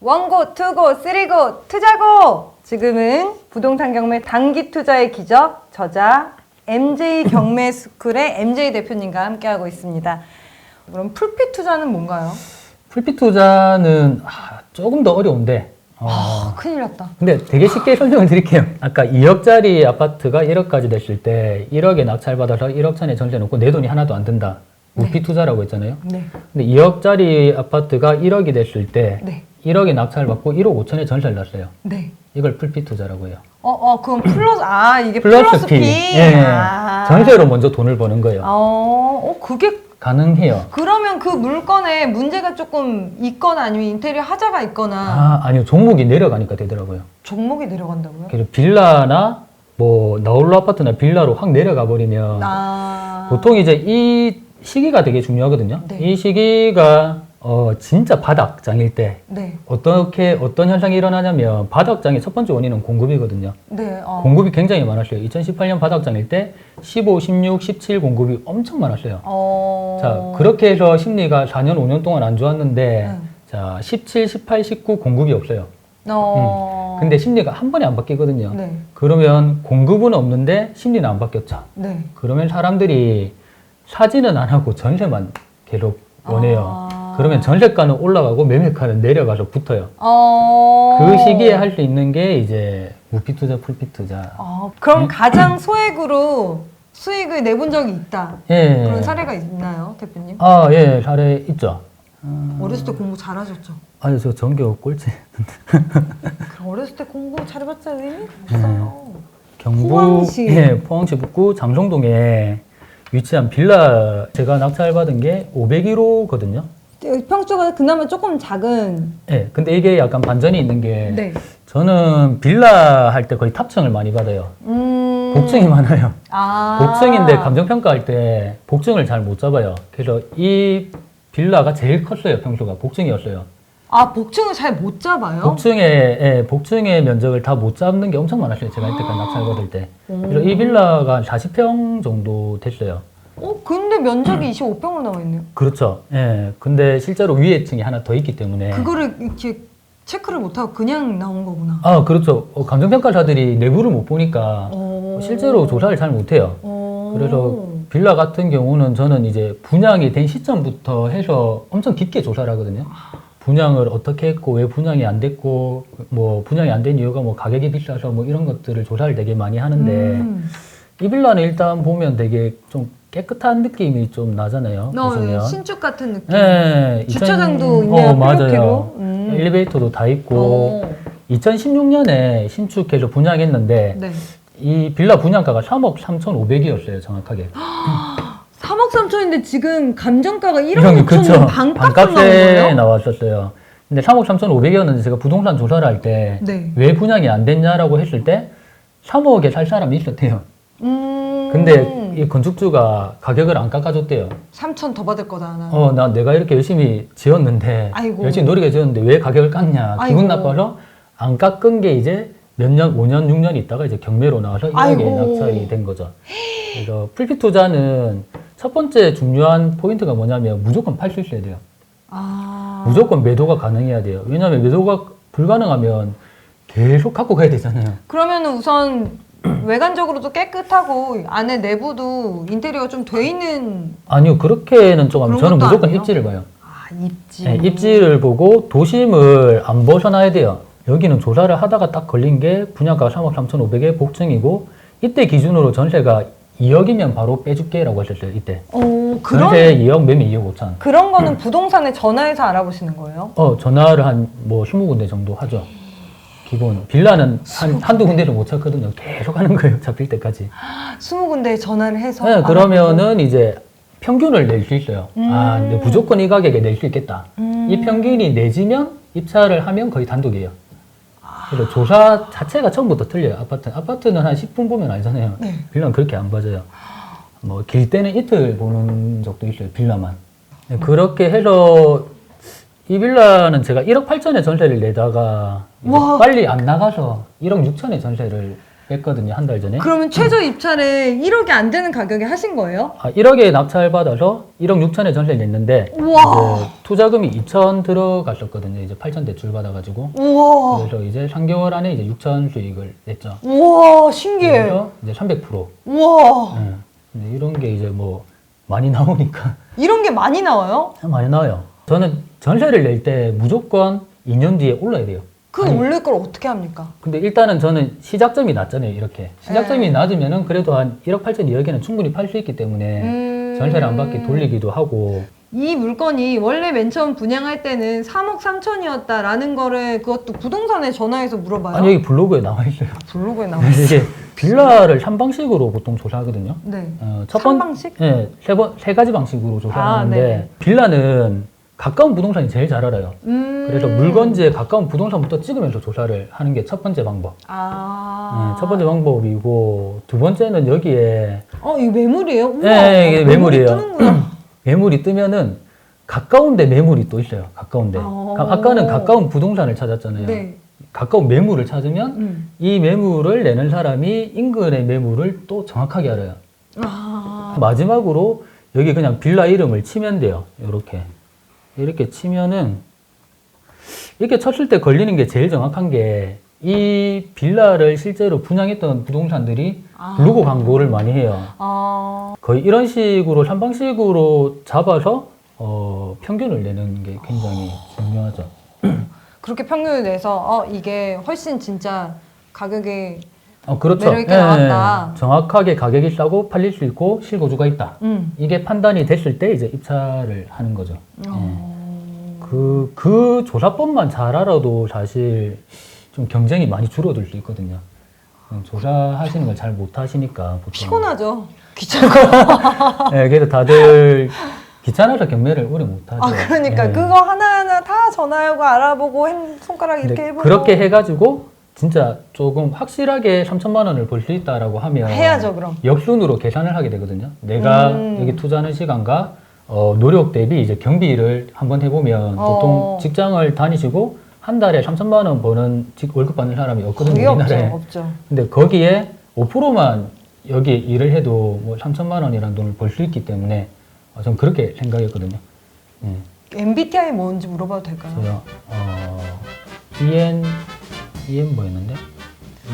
원고, 투고, 쓰리고, 투자고! 지금은 부동산 경매 단기 투자의 기적 저자 MJ 경매 스쿨의 MJ 대표님과 함께하고 있습니다. 그럼 풀핏 투자는 뭔가요? 풀핏 투자는 아, 조금 더 어려운데 어, 아, 큰일 났다. 근데 되게 쉽게 설명을 드릴게요. 아까 2억짜리 아파트가 1억까지 됐을 때 1억에 낙찰받아서 1억 천에 전세 놓고 내 돈이 하나도 안 든다. 무피 투자라고 했잖아요. 네. 근데 2억짜리 아파트가 1억이 됐을 때 네. 1억에 낙찰 받고 1억 5천에 전세를 났어요. 네. 이걸 풀핏 투자라고 해요. 어, 어, 그럼 플러스, 아, 이게 플러스, 피. 예, 아. 전세로 먼저 돈을 버는 거예요. 어, 어, 그게, 가능해요. 그러면 그 물건에 문제가 조금 있거나 아니면 인테리어 하자가 있거나 아, 아니요. 종목이 내려가니까 되더라고요. 종목이 내려간다고요? 그래서 빌라나 뭐 나홀로 아파트나 빌라로 확 내려가 버리면 아. 보통 이제 이 시기가 되게 중요하거든요. 네. 이 시기가 어 진짜 바닥장일 때 네. 어떻게 어떤 현상이 일어나냐면 바닥장의 첫 번째 원인은 공급이거든요. 네. 어. 공급이 굉장히 많았어요. 2018년 바닥장일 때 15, 16, 17 공급이 엄청 많았어요. 어. 자, 그렇게 해서 심리가 4년, 5년 동안 안 좋았는데 음. 자, 17, 18, 19 공급이 없어요. 어. 음. 근데 심리가 한 번에 안 바뀌거든요. 네. 그러면 공급은 없는데 심리는 안 바뀌었죠. 네. 그러면 사람들이 사지는 안 하고 전세만 계속 원해요. 아. 그러면 전세가는 올라가고 매매가는 내려가서 붙어요. 어. 그 시기에 할 수 있는 게 이제 무피 투자, 풀피 투자. 어, 그럼 네. 가장 소액으로 수익을 내본 적이 있다. 예. 그런 사례가 있나요, 대표님? 아, 예, 사례 있죠. 어렸을 때 공부 잘하셨죠? 아니, 저 전교 꼴찌. 그럼 어렸을 때 공부 잘해봤자 의미 없어요. 경북 포항시. 예, 포항시 북구 장성동에 위치한 빌라 제가 낙찰받은 게 501호거든요. 평수가 그나마 조금 작은. 예, 근데 이게 약간 반전이 있는 게 네. 저는 빌라 할 때 거의 탑층을 많이 받아요. 음. 복층이 많아요. 아. 복층인데 감정평가할 때 복층을 잘 못 잡아요. 그래서 이 빌라가 제일 컸어요, 평수가. 복층이었어요. 아, 복층을 잘 못 잡아요? 복층의, 예, 복층의 면적을 다 못 잡는 게 엄청 많았어요. 제가 이때까지 낙찰 받을 때. 그래서 이 빌라가 40평 정도 됐어요. 어, 근데 면적이 25평으로 나와 있네요. 그렇죠. 예. 근데 실제로 위에 층이 하나 더 있기 때문에. 그거를 이렇게 체크를 못하고 그냥 나온 거구나. 아, 그렇죠. 어, 감정평가사들이 내부를 못 보니까 어. 실제로 조사를 잘 못해요. 어. 그래서 빌라 같은 경우는 저는 이제 분양이 된 시점부터 해서 엄청 깊게 조사를 하거든요. 분양을 어떻게 했고 왜 분양이 안 됐고 뭐 분양이 안 된 이유가 뭐 가격이 비싸서 뭐 이런 것들을 조사를 되게 많이 하는데 음. 이 빌라는 일단 보면 되게 좀 깨끗한 느낌이 좀 나잖아요. 어, 보시면. 신축 같은 느낌. 네, 주차장도 2000 있네요, 어, 맞아요. 음. 엘리베이터도 다 있고 어. 2016년에 신축해서 분양했는데 네. 이 빌라 분양가가 3억 3,500이었어요, 정확하게. 3억 3천인데 지금 감정가가 1억 이런 5천은 그쵸. 반값 나온 반값에 거예요? 나왔었어요. 근데 3억 3,500이었는데 제가 부동산 조사를 할 때왜 네. 분양이 안 됐냐라고 했을 때 3억에 살 사람이 있었대요. 음. 근데 이 건축주가 가격을 안 깎아줬대요. 3천 더 받을 거다 나. 어, 나 내가 이렇게 열심히 지었는데, 아이고. 열심히 노력해 지었는데 왜 가격을 깎냐. 아이고. 기분 나빠서 안 깎은 게 이제 몇 년, 5년, 6년 있다가 이제 경매로 나와서 1억에 아이고. 낙찰이 된 거죠. 그래서 풀피 투자는 첫 번째 중요한 포인트가 뭐냐면 무조건 팔 수 있어야 돼요. 아. 무조건 매도가 가능해야 돼요. 왜냐하면 매도가 불가능하면 계속 갖고 가야 되잖아요. 그러면 우선 외관적으로도 깨끗하고 안에 내부도 인테리어가 좀 돼 있는 아니요, 그렇게는 그런 저는 것도 무조건 아니에요? 입지를 봐요. 아 입지. 네, 입지를 보고 도심을 안 벗어나야 돼요. 여기는 조사를 하다가 딱 걸린 게 분양가가 3억 3,500에 복층이고 이때 기준으로 전세가 2억이면 바로 빼줄게라고 하셨어요. 이때 어 그런 전세 2억 매매 2억 5천. 그런 거는 부동산에 전화해서 알아보시는 거예요? 어 전화를 한 뭐 20군데 정도 하죠. 기본 빌라는 한 한두 군데를 못 찾거든요. 계속 하는 거예요. 잡힐 때까지. 20군데에 전화를 해서 네, 그러면은 이제 평균을 낼 수 있어요. 아, 음. 근데 무조건 이 가격에 낼 수 있겠다. 음. 이 평균이 내지면 입찰을 하면 거의 단독이에요. 아. 그래서 조사 자체가 처음부터 틀려요. 아파트. 아파트는 한 10분 보면 알잖아요. 네. 빌라는 그렇게 안 봐져요. 뭐, 길 때는 이틀 보는 적도 있어요. 빌라만. 네, 그렇게 해서 이 빌라는 제가 1억 8천에 전세를 내다가. 빨리 안 나가서 1억 6천에 전세를 뺐거든요 한 달 전에. 그러면 최저 입찰에 1억이 안 되는 가격에 하신 거예요? 아, 1억에 낙찰 받아서 1억 6천에 전세를 냈는데 우와. 이제 투자금이 2천 들어갔었거든요. 이제 8천 대출 받아가지고 우와. 그래서 이제 3개월 안에 이제 6천 수익을 냈죠. 우와, 신기해. 그래서 이제 300%. 우와. 예. 근데 이런 게 이제 뭐 많이 나오니까 이런 게 많이 나와요? 많이 나와요. 저는 전세를 낼 때 무조건 2년 뒤에 올라야 돼요. 그 올릴 걸 어떻게 합니까? 근데 일단은 저는 시작점이 낮잖아요, 이렇게. 시작점이 네. 낮으면은 그래도 한 1억 8천 2억에는 충분히 팔 수 있기 때문에 음. 전세를 안 받게 돌리기도 하고 이 물건이 원래 맨 처음 분양할 때는 3억 3천이었다라는 거를 그것도 부동산에 전화해서 물어봐요. 아니 여기 블로그에 나와 있어요. 블로그에 나와 있어요. 이게 빌라를 3방식으로 보통 조사하거든요. 네. 어, 첫 번, 3방식? 네, 세, 번, 세 가지 방식으로 조사하는데 아. 빌라는 가까운 부동산이 제일 잘 알아요. 음. 그래서 물건지에 가까운 부동산부터 찍으면서 조사를 하는 게 첫 번째 방법. 아. 네, 첫 번째 방법이고 두 번째는 여기에 어, 이거 매물이에요? 우와. 네, 이게 매물이 매물이에요. 뜨는구나. 매물이 뜨면은 가까운데 매물이 또 있어요. 가까운데. 어. 가- 아까는 가까운 부동산을 찾았잖아요. 네. 가까운 매물을 찾으면 음. 이 매물을 내는 사람이 인근의 매물을 또 정확하게 알아요. 아. 마지막으로 여기 그냥 빌라 이름을 치면 돼요. 이렇게. 이렇게 치면은 이렇게 쳤을 때 걸리는 게 제일 정확한 게 이 빌라를 실제로 분양했던 부동산들이 아. 블로그 광고를 많이 해요. 아. 거의 이런 식으로 삼방식으로 잡아서 어, 평균을 내는 게 굉장히 중요하죠. 그렇게 평균을 내서 어, 이게 훨씬 진짜 가격이 어, 그렇죠. 매력 있게 나왔다. 정확하게 가격이 싸고 팔릴 수 있고 실거주가 있다. 음. 이게 판단이 됐을 때 이제 입찰을 하는 거죠. 어. 그, 그 조사법만 잘 알아도 사실 좀 경쟁이 많이 줄어들 수 있거든요. 음, 조사하시는 걸 잘 못 하시니까 보통. 피곤하죠. 귀찮고. 네, 그래서 다들 귀찮아서 경매를 오래 못 하죠. 아 그러니까 네. 그거 하나하나 다 전화하고 알아보고 핸- 손가락 근데 이렇게 해보고 그렇게 해가지고 진짜 조금 확실하게 3천만 원을 벌 수 있다라고 하면 해야죠 그럼. 역순으로 계산을 하게 되거든요. 내가 음. 여기 투자하는 시간과 어, 노력 대비 이제 경비를 한번 해보면 어. 보통 직장을 다니시고 한 달에 3천만 원 버는 직- 월급 받는 사람이 없거든요. 없죠, 우리나라에. 없죠. 근데 거기에 5%만 여기 일을 해도 뭐 3천만 원이라는 돈을 벌 수 있기 때문에 어, 전 그렇게 생각했거든요. 예. MBTI 뭔지 물어봐도 될까요? 그래서 어, EN EN 뭐였는데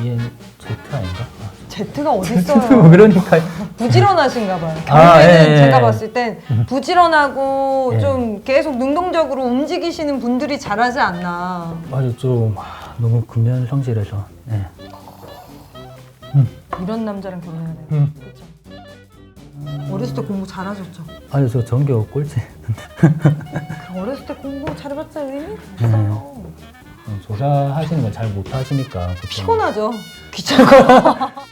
EN Z 아닌가? 아, Z가 어디 뭐 있어요? 그러니까 부지런하신가 봐요. 아, 예, 예. 제가 봤을 땐 부지런하고 예. 좀 계속 능동적으로 움직이시는 분들이 잘하지 않나. 아주 좀 아, 너무 근면 성실해서 예. 이런 남자랑 결혼해야 돼요. 음. 그렇죠. 어렸을 때 공부 잘하셨죠? 아니 저 전교 꼴찌 그럼 어렸을 때 공부 잘해봤자 의미 없어요. 음, 조사하시는 걸 잘 못하시니까 보통 피곤하죠. 귀찮고.